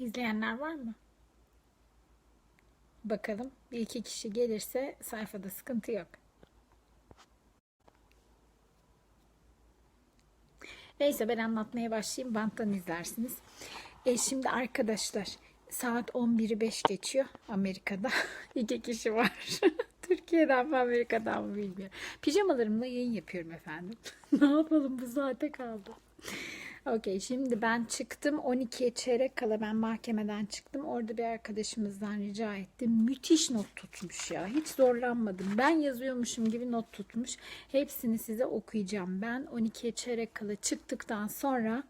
İzleyenler var mı? Bakalım bir iki kişi gelirse sayfada sıkıntı yok. Neyse ben anlatmaya başlayayım. Banttan izlersiniz. E şimdi arkadaşlar saat 11'i 5 geçiyor Amerika'da. İki kişi var. Türkiye'den mi Amerika'dan mı bilmiyorum. Pijamalarımla yayın yapıyorum efendim. ne yapalım bu saate kaldı. Okey şimdi ben çıktım 12'ye çeyrek kala ben mahkemeden çıktım. Orada bir arkadaşımızdan rica ettim. Müthiş not tutmuş ya. Hiç zorlanmadım. Ben yazıyormuşum gibi not tutmuş. Hepsini size okuyacağım. Ben 12'ye çeyrek kala çıktıktan sonra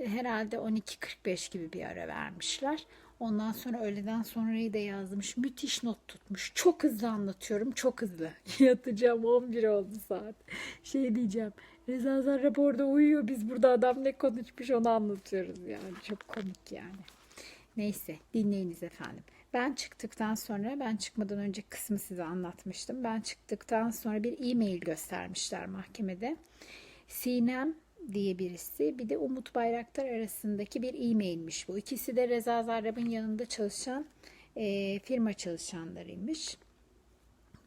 e, herhalde 12.45 gibi bir ara vermişler. Ondan sonra öğleden sonrayı da yazmış. Müthiş not tutmuş. Çok hızlı anlatıyorum. Çok hızlı. Yatacağım 11 oldu saat. Şey diyeceğim. Reza Zarrab orada uyuyor. Biz burada adam ne konuşmuş onu anlatıyoruz yani. Çok komik yani. Neyse dinleyiniz efendim. Ben çıktıktan sonra ben çıkmadan önce kısmı size anlatmıştım. Ben çıktıktan sonra bir e-mail göstermişler mahkemede. Sinem diye birisi bir de Umut Bayraktar arasındaki bir e-mailmiş bu. İkisi de Reza Zarrab'ın yanında çalışan e, firma çalışanlarıymış.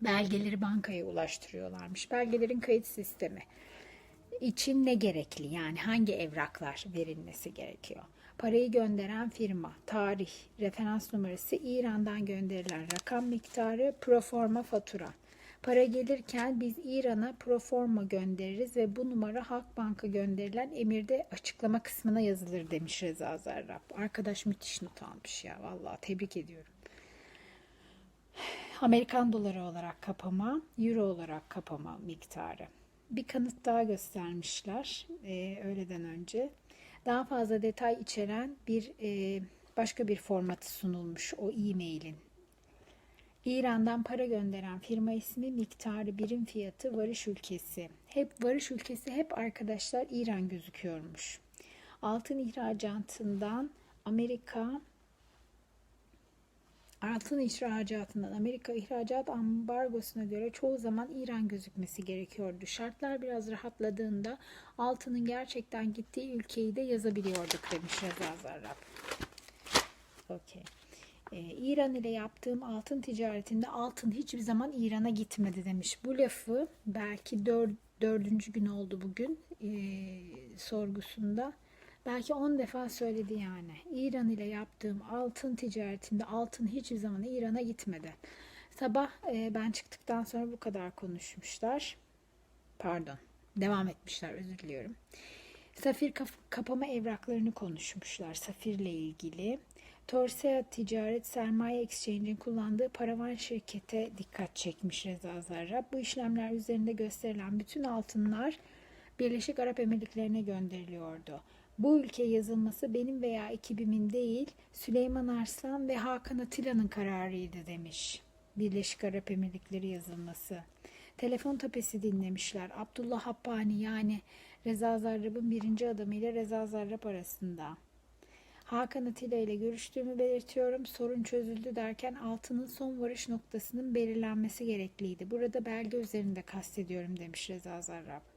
Belgeleri bankaya ulaştırıyorlarmış. Belgelerin kayıt sistemi için ne gerekli? Yani hangi evraklar verilmesi gerekiyor? Parayı gönderen firma, tarih, referans numarası, İran'dan gönderilen rakam miktarı, proforma fatura. Para gelirken biz İran'a proforma göndeririz ve bu numara Halkbank'a gönderilen emirde açıklama kısmına yazılır demiş Reza Zarrab. Arkadaş müthiş not almış ya vallahi tebrik ediyorum. Amerikan doları olarak kapama, euro olarak kapama miktarı. Bir kanıt daha göstermişler e, öğleden önce. Daha fazla detay içeren bir e, başka bir formatı sunulmuş o e-mailin. İran'dan para gönderen firma ismi, miktarı, birim fiyatı, varış ülkesi. Hep varış ülkesi hep arkadaşlar İran gözüküyormuş. Altın ihracatından Amerika altın ihracatından Amerika ihracat ambargosuna göre çoğu zaman İran gözükmesi gerekiyordu. Şartlar biraz rahatladığında altının gerçekten gittiği ülkeyi de yazabiliyorduk demiş Reza Zarrab. Okey. Ee, İran ile yaptığım altın ticaretinde altın hiçbir zaman İran'a gitmedi demiş. Bu lafı belki dör, dördüncü gün oldu bugün e, sorgusunda. Belki 10 defa söyledi yani. İran ile yaptığım altın ticaretinde altın hiçbir zaman İran'a gitmedi. Sabah e, ben çıktıktan sonra bu kadar konuşmuşlar. Pardon. Devam etmişler özür diliyorum. Safir kapama evraklarını konuşmuşlar. Safirle ilgili. Torsea Ticaret Sermaye Exchange'in kullandığı paravan şirkete dikkat çekmiş Reza Zarrab. Bu işlemler üzerinde gösterilen bütün altınlar Birleşik Arap Emirlikleri'ne gönderiliyordu. Bu ülke yazılması benim veya ekibimin değil, Süleyman Arslan ve Hakan Atilla'nın kararıydı demiş. Birleşik Arap Emirlikleri yazılması. Telefon tapesi dinlemişler. Abdullah Habbani yani Reza Zarrab'ın birinci adamıyla Reza Zarrab arasında. Hakan Atilla ile görüştüğümü belirtiyorum. Sorun çözüldü derken altının son varış noktasının belirlenmesi gerekliydi. Burada belge üzerinde kastediyorum demiş Reza Zarrab.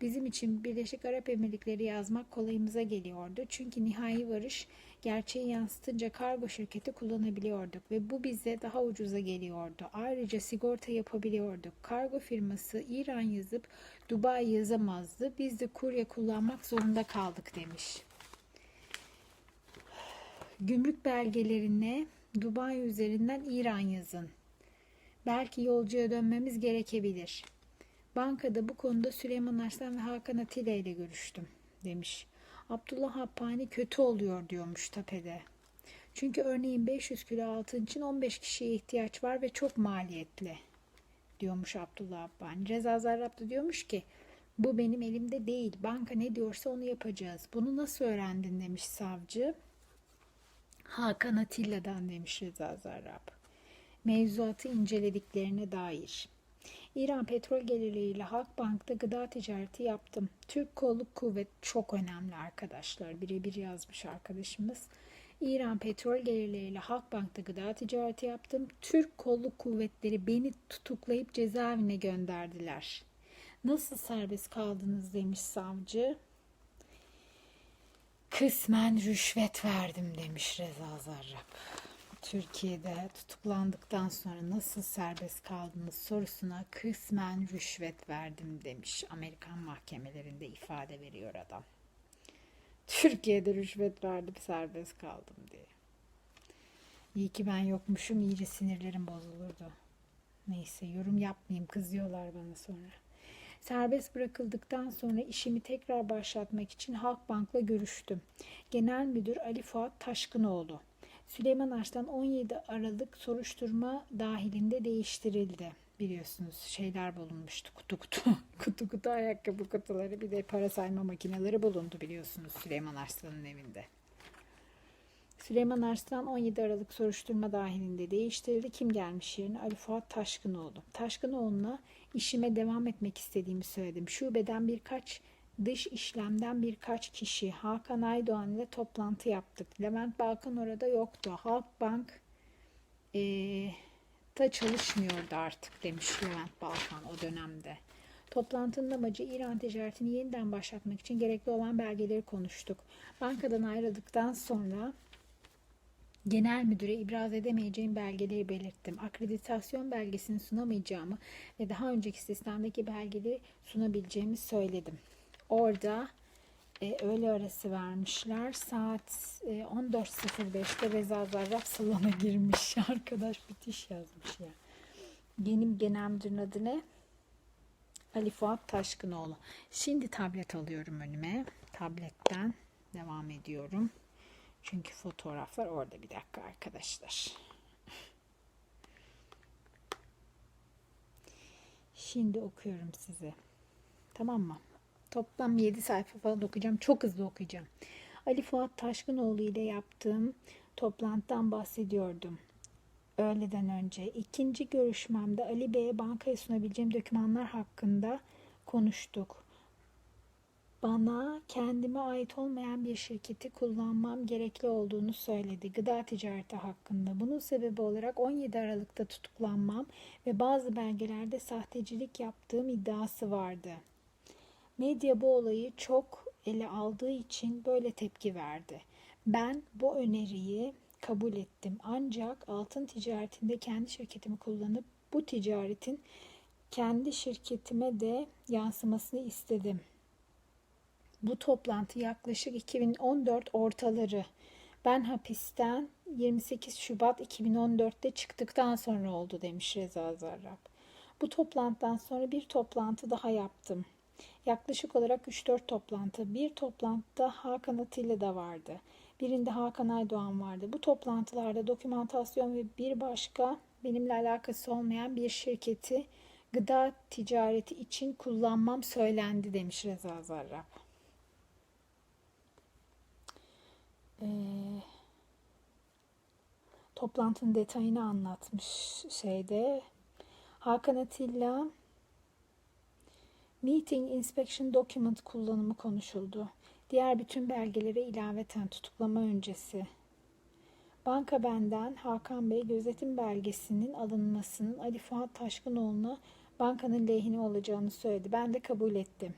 Bizim için Birleşik Arap Emirlikleri yazmak kolayımıza geliyordu. Çünkü nihai varış gerçeği yansıtınca kargo şirketi kullanabiliyorduk ve bu bize daha ucuza geliyordu. Ayrıca sigorta yapabiliyorduk. Kargo firması İran yazıp Dubai yazamazdı. Biz de kurye kullanmak zorunda kaldık demiş. Gümrük belgelerine Dubai üzerinden İran yazın. Belki yolcuya dönmemiz gerekebilir. Bankada bu konuda Süleyman Arslan ve Hakan Atilla ile görüştüm demiş. Abdullah Happani kötü oluyor diyormuş tepede. Çünkü örneğin 500 kilo altın için 15 kişiye ihtiyaç var ve çok maliyetli diyormuş Abdullah Happani. Reza Zarrab da diyormuş ki bu benim elimde değil. Banka ne diyorsa onu yapacağız. Bunu nasıl öğrendin demiş savcı. Hakan Atilla'dan demiş Reza Zarrab. Mevzuatı incelediklerine dair. İran petrol gelirleriyle Halkbank'ta gıda ticareti yaptım. Türk kolluk kuvvet çok önemli arkadaşlar. Birebir yazmış arkadaşımız. İran petrol gelirleriyle Halkbank'ta gıda ticareti yaptım. Türk kolluk kuvvetleri beni tutuklayıp cezaevine gönderdiler. Nasıl serbest kaldınız demiş savcı. Kısmen rüşvet verdim demiş Reza Zarrab. Türkiye'de tutuklandıktan sonra nasıl serbest kaldınız sorusuna kısmen rüşvet verdim demiş. Amerikan mahkemelerinde ifade veriyor adam. Türkiye'de rüşvet verdim serbest kaldım diye. İyi ki ben yokmuşum iyice sinirlerim bozulurdu. Neyse yorum yapmayayım kızıyorlar bana sonra. Serbest bırakıldıktan sonra işimi tekrar başlatmak için Halkbank'la görüştüm. Genel Müdür Ali Fuat Taşkınoğlu. Süleyman Arslan 17 Aralık soruşturma dahilinde değiştirildi. Biliyorsunuz şeyler bulunmuştu kutu kutu kutu kutu ayakkabı kutuları bir de para sayma makineleri bulundu biliyorsunuz Süleyman Arslan'ın evinde. Süleyman Arslan 17 Aralık soruşturma dahilinde değiştirildi. Kim gelmiş yerine? Ali Fuat Taşkınoğlu. Taşkınoğlu'na işime devam etmek istediğimi söyledim. Şubeden birkaç dış işlemden birkaç kişi Hakan Aydoğan ile toplantı yaptık. Levent Balkan orada yoktu. Halkbank eee da çalışmıyordu artık demiş Levent Balkan o dönemde. Toplantının amacı İran ticaretini yeniden başlatmak için gerekli olan belgeleri konuştuk. Bankadan ayrıldıktan sonra Genel müdüre ibraz edemeyeceğim belgeleri belirttim. Akreditasyon belgesini sunamayacağımı ve daha önceki sistemdeki belgeleri sunabileceğimi söyledim. Orada e, öğle arası vermişler. Saat e, 14.05'te Reza Zarrab salona girmiş. Arkadaş bitiş yazmış ya. Benim genel müdürün adı ne? Ali Fuat Taşkınoğlu. Şimdi tablet alıyorum önüme. Tabletten devam ediyorum. Çünkü fotoğraflar orada bir dakika arkadaşlar. Şimdi okuyorum size. Tamam mı? Toplam 7 sayfa falan okuyacağım. Çok hızlı okuyacağım. Ali Fuat Taşkınoğlu ile yaptığım toplantıdan bahsediyordum. Öğleden önce. ikinci görüşmemde Ali Bey'e bankaya sunabileceğim dokümanlar hakkında konuştuk bana kendime ait olmayan bir şirketi kullanmam gerekli olduğunu söyledi gıda ticareti hakkında. Bunun sebebi olarak 17 Aralık'ta tutuklanmam ve bazı belgelerde sahtecilik yaptığım iddiası vardı. Medya bu olayı çok ele aldığı için böyle tepki verdi. Ben bu öneriyi kabul ettim. Ancak altın ticaretinde kendi şirketimi kullanıp bu ticaretin kendi şirketime de yansımasını istedim. Bu toplantı yaklaşık 2014 ortaları. Ben hapisten 28 Şubat 2014'te çıktıktan sonra oldu demiş Reza Zarrab. Bu toplantıdan sonra bir toplantı daha yaptım. Yaklaşık olarak 3-4 toplantı. Bir toplantıda Hakan Atilla da vardı. Birinde Hakan Aydoğan vardı. Bu toplantılarda dokümantasyon ve bir başka benimle alakası olmayan bir şirketi gıda ticareti için kullanmam söylendi demiş Reza Zarrab. e, toplantının detayını anlatmış şeyde. Hakan Atilla Meeting Inspection Document kullanımı konuşuldu. Diğer bütün belgelere ilaveten tutuklama öncesi. Banka benden Hakan Bey gözetim belgesinin alınmasının Ali Fuat Taşkınoğlu'na bankanın lehine olacağını söyledi. Ben de kabul ettim.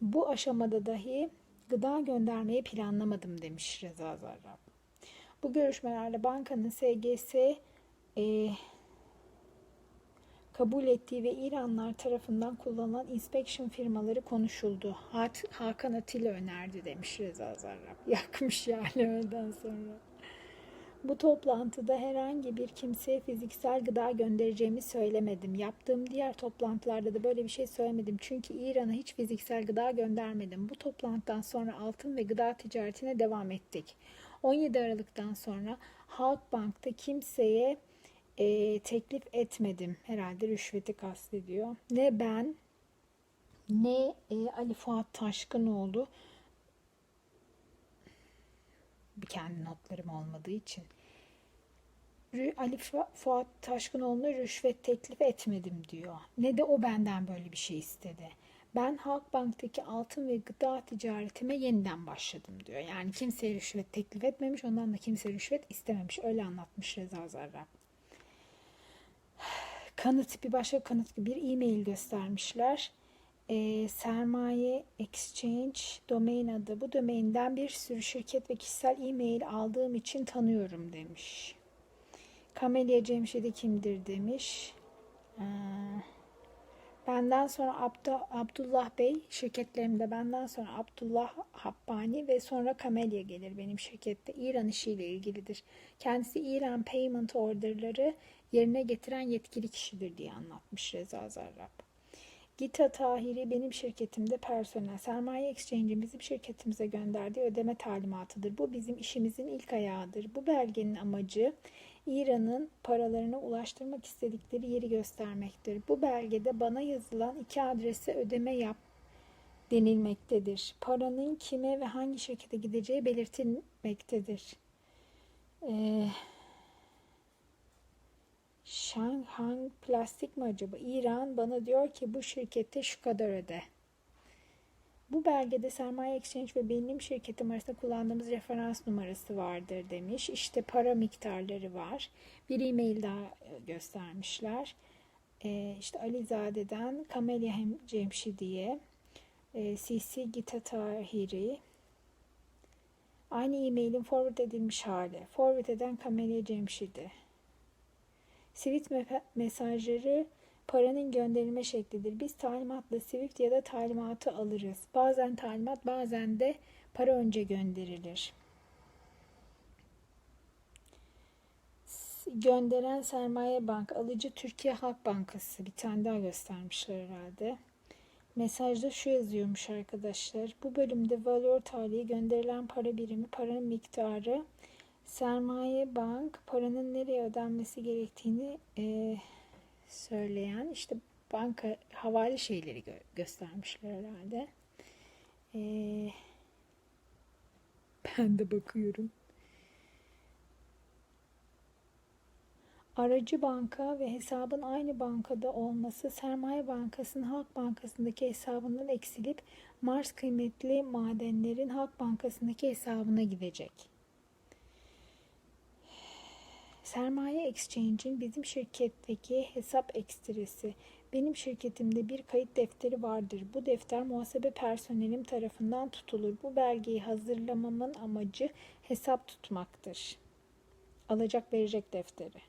Bu aşamada dahi gıda göndermeyi planlamadım demiş Reza Zarrab. Bu görüşmelerde bankanın SGS e, kabul ettiği ve İranlar tarafından kullanılan inspection firmaları konuşuldu. Hakan Atilla önerdi demiş Reza Zarrab. Yakmış yani öğleden sonra. Bu toplantıda herhangi bir kimseye fiziksel gıda göndereceğimi söylemedim. Yaptığım diğer toplantılarda da böyle bir şey söylemedim. Çünkü İran'a hiç fiziksel gıda göndermedim. Bu toplantıdan sonra altın ve gıda ticaretine devam ettik. 17 Aralık'tan sonra Halkbank'ta kimseye e, teklif etmedim. Herhalde rüşveti kastediyor. Ne ben ne e, Ali Fuat Taşkınoğlu bir kendi notlarım olmadığı için Ali Fuat Taşkınoğlu'na rüşvet teklif etmedim diyor. Ne de o benden böyle bir şey istedi. Ben Halkbank'taki altın ve gıda ticaretime yeniden başladım diyor. Yani kimseye rüşvet teklif etmemiş, ondan da kimse rüşvet istememiş. Öyle anlatmış Reza Zarrab. Kanıt bir başka kanıt bir e-mail göstermişler. e, sermaye exchange domain adı. Bu domainden bir sürü şirket ve kişisel e-mail aldığım için tanıyorum demiş. Kamelya Cemşidi kimdir demiş. Ee, benden sonra Abda, Abdullah Bey şirketlerimde benden sonra Abdullah Habbani ve sonra Kamelya gelir benim şirkette. İran işiyle ilgilidir. Kendisi İran payment orderları yerine getiren yetkili kişidir diye anlatmış Reza Zarrab. Gita Tahiri benim şirketimde personel. Sermaye Exchange'in bizim şirketimize gönderdiği ödeme talimatıdır. Bu bizim işimizin ilk ayağıdır. Bu belgenin amacı İran'ın paralarını ulaştırmak istedikleri yeri göstermektir. Bu belgede bana yazılan iki adrese ödeme yap denilmektedir. Paranın kime ve hangi şirkete gideceği belirtilmektedir. Ee, Shanghai Plastik mi acaba? İran bana diyor ki bu şirkette şu kadar öde. Bu belgede Sermaye Exchange ve benim şirketim arasında kullandığımız referans numarası vardır demiş. İşte para miktarları var. Bir e-mail daha göstermişler. Ee, işte Alizade'den Kamelya Cemşidiye, e, CC Gita Tahiri, aynı e-mailin forward edilmiş hali. Forward eden Kamelya Cemşidi. Swift mesajları paranın gönderilme şeklidir. Biz talimatla Swift ya da talimatı alırız. Bazen talimat bazen de para önce gönderilir. Gönderen Sermaye Bank, alıcı Türkiye Halk Bankası. Bir tane daha göstermişler herhalde. Mesajda şu yazıyormuş arkadaşlar. Bu bölümde valor tarihi gönderilen para birimi, paranın miktarı, sermaye bank paranın nereye ödenmesi gerektiğini e, söyleyen işte banka havale şeyleri gö göstermişler herhalde. E, ben de bakıyorum. Aracı banka ve hesabın aynı bankada olması sermaye bankasının Halk Bankası'ndaki hesabından eksilip Mars kıymetli madenlerin Halk Bankası'ndaki hesabına gidecek. Sermaye Exchange'in bizim şirketteki hesap ekstresi. Benim şirketimde bir kayıt defteri vardır. Bu defter muhasebe personelim tarafından tutulur. Bu belgeyi hazırlamamın amacı hesap tutmaktır. Alacak verecek defteri.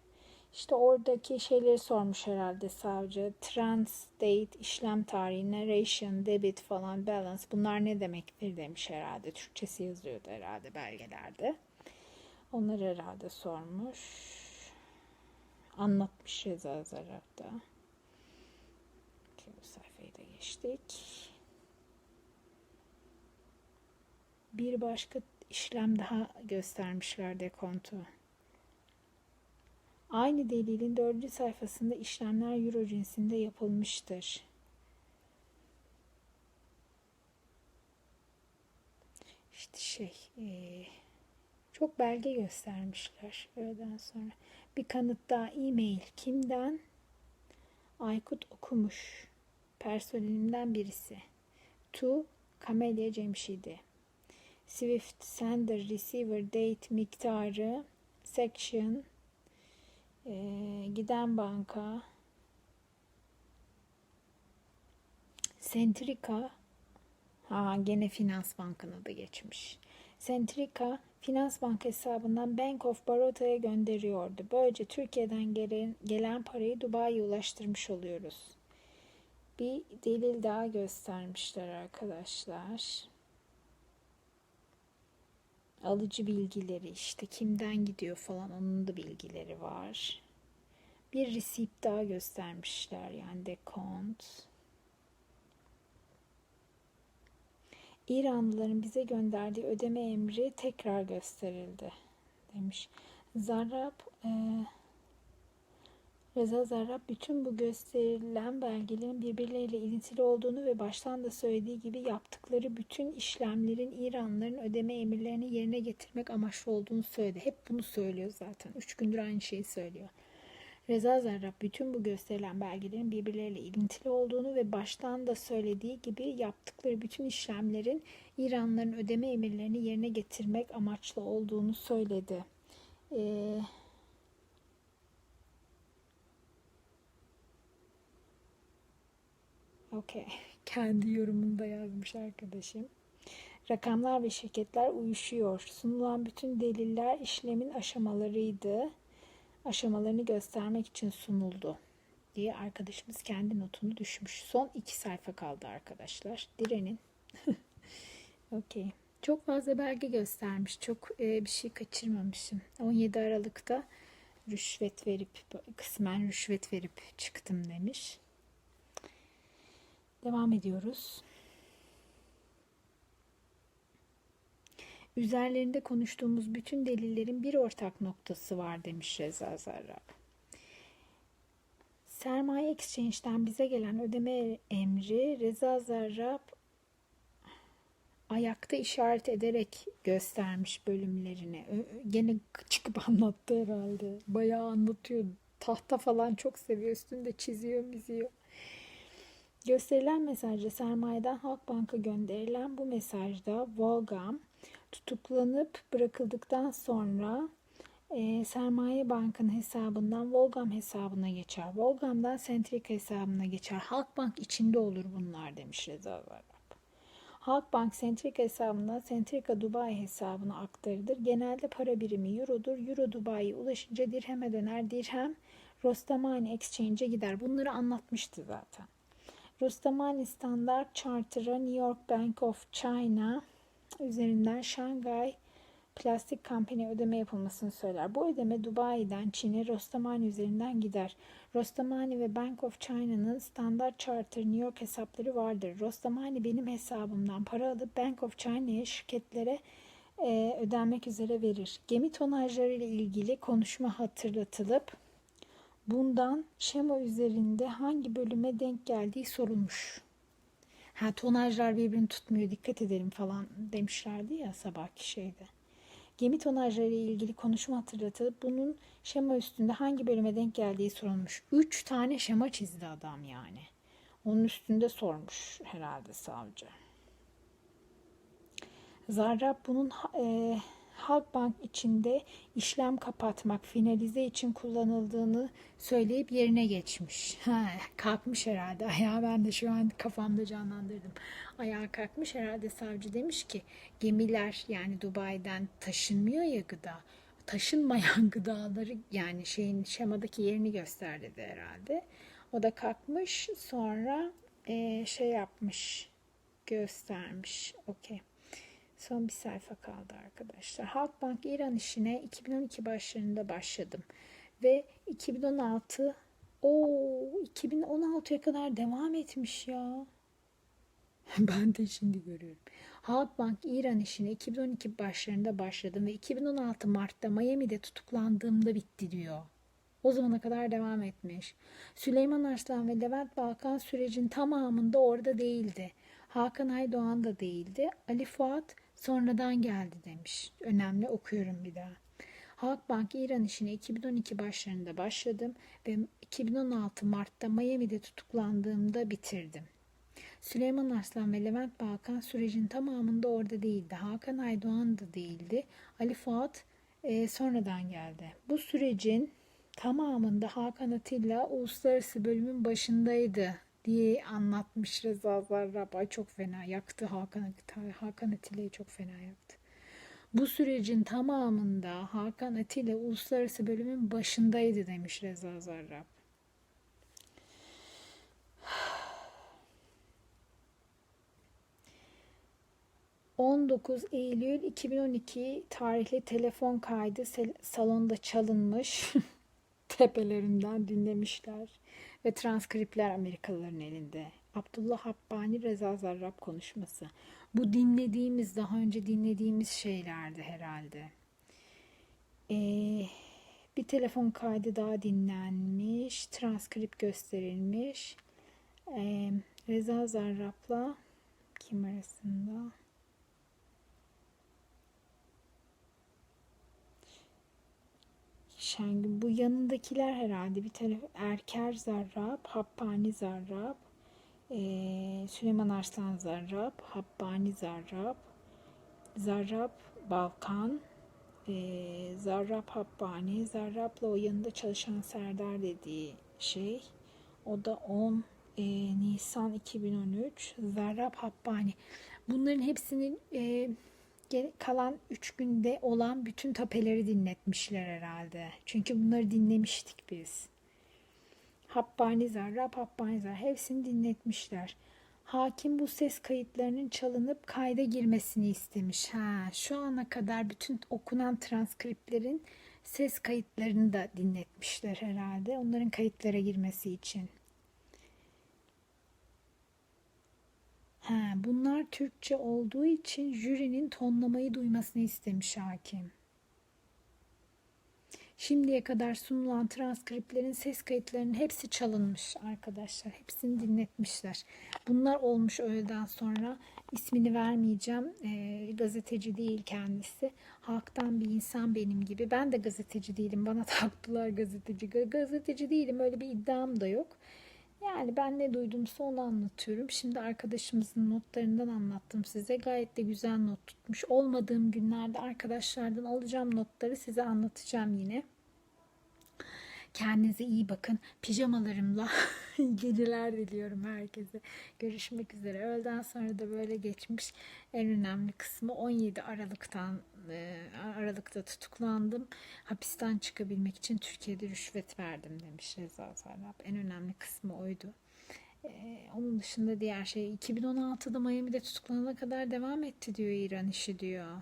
İşte oradaki şeyleri sormuş herhalde savcı. Trans, date, işlem tarihi, narration, debit falan, balance bunlar ne demektir demiş herhalde. Türkçesi yazıyordu herhalde belgelerde. Onları herhalde sormuş. Anlatmış Reza Zarrab'da. Bu sayfayı da geçtik. Bir başka işlem daha göstermişler dekontu. Aynı delilin dördüncü sayfasında işlemler euro cinsinde yapılmıştır. İşte şey, ee, çok belge göstermişler öğleden sonra. Bir kanıt daha e-mail kimden? Aykut okumuş. Personelimden birisi. To Kamelya Cemşidi. Swift Sender Receiver Date miktarı Section e, Giden Banka Centrica ha gene Finans Bank'ına da geçmiş. Centrica Finans Bank hesabından Bank of Baroda'ya gönderiyordu. Böylece Türkiye'den gelen, gelen parayı Dubai'ye ulaştırmış oluyoruz. Bir delil daha göstermişler arkadaşlar. Alıcı bilgileri işte kimden gidiyor falan onun da bilgileri var. Bir receipt daha göstermişler yani dekont. İranlıların bize gönderdiği ödeme emri tekrar gösterildi demiş. Zarrab e, Reza Zarrab bütün bu gösterilen belgelerin birbirleriyle ilintili olduğunu ve baştan da söylediği gibi yaptıkları bütün işlemlerin İranlıların ödeme emirlerini yerine getirmek amaçlı olduğunu söyledi. Hep bunu söylüyor zaten. Üç gündür aynı şeyi söylüyor. Reza Zarrab bütün bu gösterilen belgelerin birbirleriyle ilintili olduğunu ve baştan da söylediği gibi yaptıkları bütün işlemlerin İranlıların ödeme emirlerini yerine getirmek amaçlı olduğunu söyledi. Ee, okay. Kendi yorumunda yazmış arkadaşım. Rakamlar ve şirketler uyuşuyor. Sunulan bütün deliller işlemin aşamalarıydı. Aşamalarını göstermek için sunuldu diye arkadaşımız kendi notunu düşmüş. Son iki sayfa kaldı arkadaşlar. Direnin. Okey. Çok fazla belge göstermiş. Çok e, bir şey kaçırmamışım. 17 Aralık'ta rüşvet verip kısmen rüşvet verip çıktım demiş. Devam ediyoruz. Üzerlerinde konuştuğumuz bütün delillerin bir ortak noktası var demiş Reza Zarrab. Sermaye Exchange'den bize gelen ödeme emri Reza Zarrab ayakta işaret ederek göstermiş bölümlerini. Gene çıkıp anlattı herhalde. Bayağı anlatıyor. Tahta falan çok seviyor. Üstünde çiziyor, miziyor. Gösterilen mesajda sermayeden Halkbank'a gönderilen bu mesajda Volgam tutuklanıp bırakıldıktan sonra e, Sermaye Bank'ın hesabından Volgam hesabına geçer. Volgam'dan Centrica hesabına geçer. Halkbank içinde olur bunlar demiş Reza Zarrab. Halkbank Centrica hesabından Centrica Dubai hesabına aktarılır. Genelde para birimi Euro'dur. Euro Dubai'ye ulaşınca dirheme döner. Dirhem Rostamani Exchange'e gider. Bunları anlatmıştı zaten. Rostamani Standard Charter'a New York Bank of China üzerinden Shanghai Plastik Company ödeme yapılmasını söyler. Bu ödeme Dubai'den Çin'e Rostamani üzerinden gider. Rostamani ve Bank of China'nın Standard Charter New York hesapları vardır. Rostamani benim hesabımdan para alıp Bank of China'ya şirketlere e, ödenmek üzere verir. Gemi tonajları ile ilgili konuşma hatırlatılıp bundan şema üzerinde hangi bölüme denk geldiği sorulmuş. Ha tonajlar birbirini tutmuyor dikkat edelim falan demişlerdi ya sabahki şeyde. Gemi tonajları ile ilgili konuşma hatırlatılıp bunun şema üstünde hangi bölüme denk geldiği sorulmuş. Üç tane şema çizdi adam yani. Onun üstünde sormuş herhalde savcı. Zarrab bunun e, Halkbank içinde işlem kapatmak, finalize için kullanıldığını söyleyip yerine geçmiş. Ha, kalkmış herhalde. Ayağı ben de şu an kafamda canlandırdım. Ayağa kalkmış herhalde savcı demiş ki gemiler yani Dubai'den taşınmıyor ya gıda. Taşınmayan gıdaları yani şeyin şemadaki yerini gösterdi de herhalde. O da kalkmış sonra e, şey yapmış göstermiş. Okey. Son bir sayfa kaldı arkadaşlar. Halkbank İran işine 2012 başlarında başladım. Ve 2016 o 2016'ya kadar devam etmiş ya. ben de şimdi görüyorum. Halkbank İran işine 2012 başlarında başladım ve 2016 Mart'ta Miami'de tutuklandığımda bitti diyor. O zamana kadar devam etmiş. Süleyman Arslan ve Levent Balkan sürecin tamamında orada değildi. Hakan Aydoğan da değildi. Ali Fuat sonradan geldi demiş. Önemli okuyorum bir daha. Halkbank İran işine 2012 başlarında başladım ve 2016 Mart'ta Miami'de tutuklandığımda bitirdim. Süleyman Arslan ve Levent Balkan sürecin tamamında orada değildi. Hakan Aydoğan da değildi. Ali Fuat e, sonradan geldi. Bu sürecin tamamında Hakan Atilla uluslararası bölümün başındaydı diye anlatmış Reza Zarrab. Ay çok fena yaktı Hakan, Hakan Atilla'yı çok fena yaktı. Bu sürecin tamamında Hakan Atilla uluslararası bölümün başındaydı demiş Reza Zarrab. 19 Eylül 2012 tarihli telefon kaydı salonda çalınmış. Tepelerinden dinlemişler ve transkripler Amerikalıların elinde. Abdullah Habbani Reza Zarrab konuşması. Bu dinlediğimiz, daha önce dinlediğimiz şeylerdi herhalde. Ee, bir telefon kaydı daha dinlenmiş, transkript gösterilmiş. Ee, Reza Zarrab'la kim arasında? Şengün. Bu yanındakiler herhalde bir taraf Erker Zarrab, Habbani Zarrab, Süleyman Arslan Zarrab, Habbani Zarrab, Zarrab Balkan, e, Zarrab Habbani, Zarrab'la o yanında çalışan Serdar dediği şey. O da 10 e, Nisan 2013 Zarrab Habbani. Bunların hepsinin e, kalan 3 günde olan bütün tapeleri dinletmişler herhalde. Çünkü bunları dinlemiştik biz. Habbani Zarrab, Habbani hepsini dinletmişler. Hakim bu ses kayıtlarının çalınıp kayda girmesini istemiş. Ha, şu ana kadar bütün okunan transkriplerin ses kayıtlarını da dinletmişler herhalde. Onların kayıtlara girmesi için. Ha, bunlar Türkçe olduğu için jürinin tonlamayı duymasını istemiş hakim. Şimdiye kadar sunulan transkriplerin ses kayıtlarının hepsi çalınmış arkadaşlar. Hepsini dinletmişler. Bunlar olmuş öğleden sonra. ismini vermeyeceğim. Ee, gazeteci değil kendisi. Halktan bir insan benim gibi. Ben de gazeteci değilim. Bana taktılar gazeteci. Ga- Gazeteci değilim. Öyle bir iddiam da yok. Yani ben ne duydumsa onu anlatıyorum. Şimdi arkadaşımızın notlarından anlattım size. Gayet de güzel not tutmuş. Olmadığım günlerde arkadaşlardan alacağım notları size anlatacağım yine. Kendinize iyi bakın. Pijamalarımla geceler diliyorum herkese. Görüşmek üzere. Öğleden sonra da böyle geçmiş. En önemli kısmı 17 Aralık'tan e, Aralık'ta tutuklandım. Hapisten çıkabilmek için Türkiye'de rüşvet verdim demiş Reza Zarrab. En önemli kısmı oydu. Ee, onun dışında diğer şey 2016'da Miami'de tutuklanana kadar devam etti diyor İran işi diyor.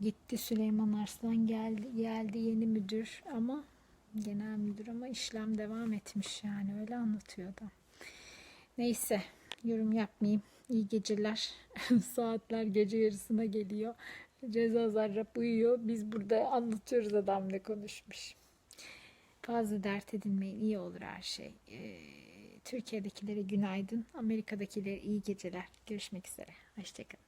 Gitti Süleyman Arslan geldi, geldi yeni müdür ama genel müdür ama işlem devam etmiş yani öyle anlatıyor da. Neyse yorum yapmayayım. İyi geceler. Saatler gece yarısına geliyor. Ceza Zarrab uyuyor. Biz burada anlatıyoruz adam ne konuşmuş. Fazla dert edinmeyin. iyi olur her şey. Ee, Türkiye'dekilere günaydın. Amerika'dakilere iyi geceler. Görüşmek üzere. Hoşçakalın.